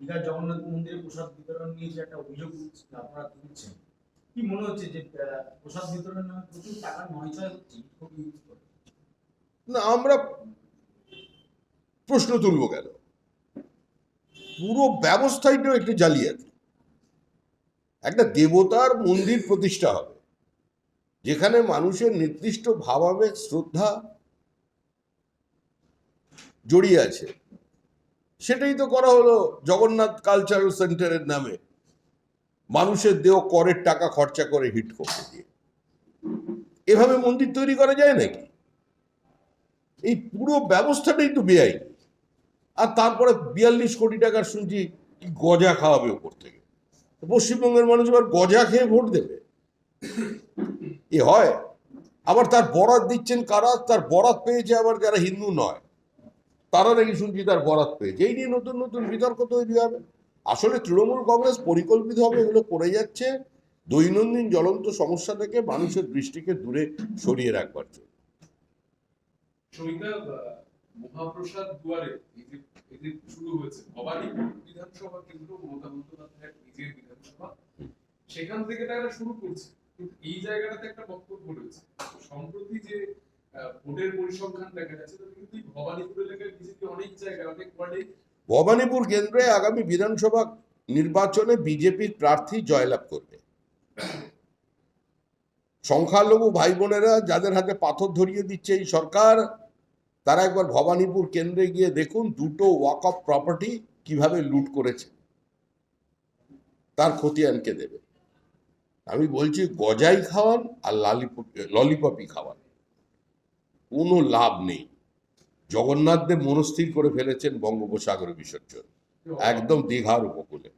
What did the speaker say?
দীঘা জগন্নাথ মন্দিরে প্রসাদ বিতরণ নিয়ে যে একটা অভিযোগ আপনারা তুলছেন কি মনে হচ্ছে যে প্রসাদ বিতরণের নামে প্রচুর টাকা নয় ছয় হচ্ছে? না, আমরা প্রশ্ন তুলব কেন? পুরো ব্যবস্থাই তো একটি জালিয়াতি। একটা দেবতার মন্দির প্রতিষ্ঠা হবে, যেখানে মানুষের নির্দিষ্ট ভাবাবেগ, শ্রদ্ধা জড়িয়ে আছে। সেটাই তো করা হলো জগন্নাথ কালচারাল সেন্টারের নামে। মানুষের দেহ করের টাকা খরচা করে হিট করতে দিয়ে। এভাবে মন্দির তৈরি করা যায় নাকি? এই পুরো ব্যবস্থাটাই তো বেআইনি। আর তারপরে বিয়াল্লিশ কোটি টাকার শুনছি গজা খাওয়াবে ওপর থেকে। পশ্চিমবঙ্গের মানুষ এবার গজা খেয়ে ভোট দেবে। এ হয়। আবার তার বরাত দিচ্ছেন কারা? তার বরাত পেয়েছে আবার যারা হিন্দু নয়। তারা নাকি শুনছি তার বরাত পেয়েছে। এই নিয়ে নতুন নতুন বিতর্ক তৈরি হবে। আসলে তৃণমূল কংগ্রেস পরিকল্পিতভাবে এগুলো করে যাচ্ছে। দৈনন্দিন জ্বলন্ত সমস্যা থেকে মানুষের দৃষ্টিকে দূরে সরিয়ে রাখবার জন্য। সেখান থেকে তারা শুরু করছে। কিন্তু এই জায়গাটাতে একটা বক্তব্য রয়েছে। সম্প্রতি যে ভোটের পরিসংখ্যান দেখা যাচ্ছে। কিন্তু ভবানীপুর এলাকায় বিজেপি অনেক জায়গায়, অনেক ওয়ার্ডে ভবানীপুর কেন্দ্রে আগামী বিধানসভা নির্বাচনে বিজেপির প্রার্থী জয়লাভ করবে। সংখ্যালঘু ভাই বোনেরা যাদের হাতে পাথর ধরিয়ে দিচ্ছে এই সরকার, তারা একবার ভবানীপুর কেন্দ্রে গিয়ে দেখুন দুটো ওয়াক অফ প্রপার্টি কীভাবে লুট করেছে। তার খতিয়ানকে দেবে। আমি বলছি গজাই খাওয়ান আর লালিপপ ললিপপই খাওয়ান। কোনো লাভ নেই। জগন্নাথদেব মনস্থির করে ফেলেছেন বঙ্গোপসাগরে বিসর্জন। একদম দীঘার উপকূলে।